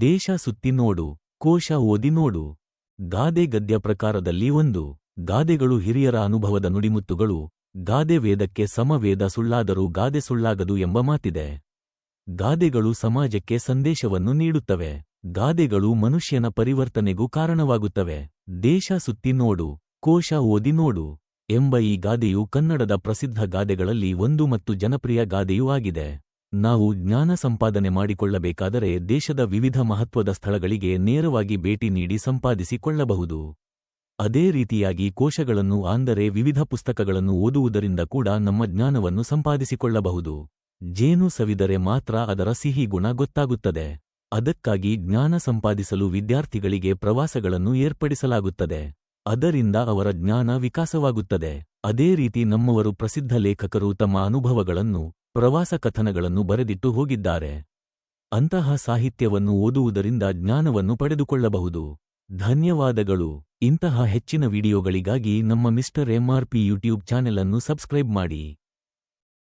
ದೇಶ ಸುತ್ತಿ ನೋಡು, ಕೋಶ ಓದಿ ನೋಡು. ಗಾದೆ ಗದ್ಯ ಪ್ರಕಾರದಲ್ಲಿ ಒಂದು, ಗಾದೆಗಳು ಹಿರಿಯರ ಅನುಭವದ ನುಡಿಮುತ್ತುಗಳು, ಗಾದೆ ವೇದಕ್ಕೆ ಸಮವೇದ ಸುಳ್ಳಾದರೂ ಗಾದೆ ಸುಳ್ಳಾಗದು ಎಂಬ ಮಾತಿದೆ. ಗಾದೆಗಳು ಸಮಾಜಕ್ಕೆ ಸಂದೇಶವನ್ನು ನೀಡುತ್ತವೆ, ಗಾದೆಗಳು ಮನುಷ್ಯನ ಪರಿವರ್ತನೆಗೂ ಕಾರಣವಾಗುತ್ತವೆ. ದೇಶ ಸುತ್ತಿ ನೋಡು, ಕೋಶ ಓದಿ ನೋಡು ಎಂಬ ಈ ಗಾದೆಯು ಕನ್ನಡದ ಪ್ರಸಿದ್ಧ ಗಾದೆಗಳಲ್ಲಿ ಒಂದು ಮತ್ತು ಜನಪ್ರಿಯ ಗಾದೆಯೂ ಆಗಿದೆ. ನಾವು ಜ್ಞಾನ ಸಂಪಾದನೆ ಮಾಡಿಕೊಳ್ಳಬೇಕಾದರೆ ದೇಶದ ವಿವಿಧ ಮಹತ್ವದ ಸ್ಥಳಗಳಿಗೆ ನೇರವಾಗಿ ಭೇಟಿ ನೀಡಿ ಸಂಪಾದಿಸಿಕೊಳ್ಳಬಹುದು. ಅದೇ ರೀತಿಯಾಗಿ ಕೋಶಗಳನ್ನು ಅಂದರೆ ವಿವಿಧ ಪುಸ್ತಕಗಳನ್ನು ಓದುವುದರಿಂದ ಕೂಡ ನಮ್ಮ ಜ್ಞಾನವನ್ನು ಸಂಪಾದಿಸಿಕೊಳ್ಳಬಹುದು. ಜೇನು ಸವಿದರೆ ಮಾತ್ರ ಅದರ ಸಿಹಿ ಗುಣ ಗೊತ್ತಾಗುತ್ತದೆ. ಅದಕ್ಕಾಗಿ ಜ್ಞಾನ ಸಂಪಾದಿಸಲು ವಿದ್ಯಾರ್ಥಿಗಳಿಗೆ ಪ್ರವಾಸಗಳನ್ನು ಏರ್ಪಡಿಸಲಾಗುತ್ತದೆ. ಅದರಿಂದ ಅವರ ಜ್ಞಾನ ವಿಕಾಸವಾಗುತ್ತದೆ. ಅದೇ ರೀತಿ ನಮ್ಮವರು ಪ್ರಸಿದ್ಧ ಲೇಖಕರು ತಮ್ಮ ಅನುಭವಗಳನ್ನು ಪ್ರವಾಸ ಕಥನಗಳನ್ನು ಬರೆದಿಟ್ಟು ಹೋಗಿದ್ದಾರೆ. ಅಂತಹ ಸಾಹಿತ್ಯವನ್ನು ಓದುವುದರಿಂದ ಜ್ಞಾನವನ್ನು ಪಡೆದುಕೊಳ್ಳಬಹುದು. ಧನ್ಯವಾದಗಳು. ಇಂತಹ ಹೆಚ್ಚಿನ ವಿಡಿಯೋಗಳಿಗಾಗಿ ನಮ್ಮ ಮಿಸ್ಟರ್ ಎಂಆರ್ಪಿ ಯೂಟ್ಯೂಬ್ ಚಾನೆಲ್ ಅನ್ನು ಸಬ್ಸ್ಕ್ರೈಬ್ ಮಾಡಿ.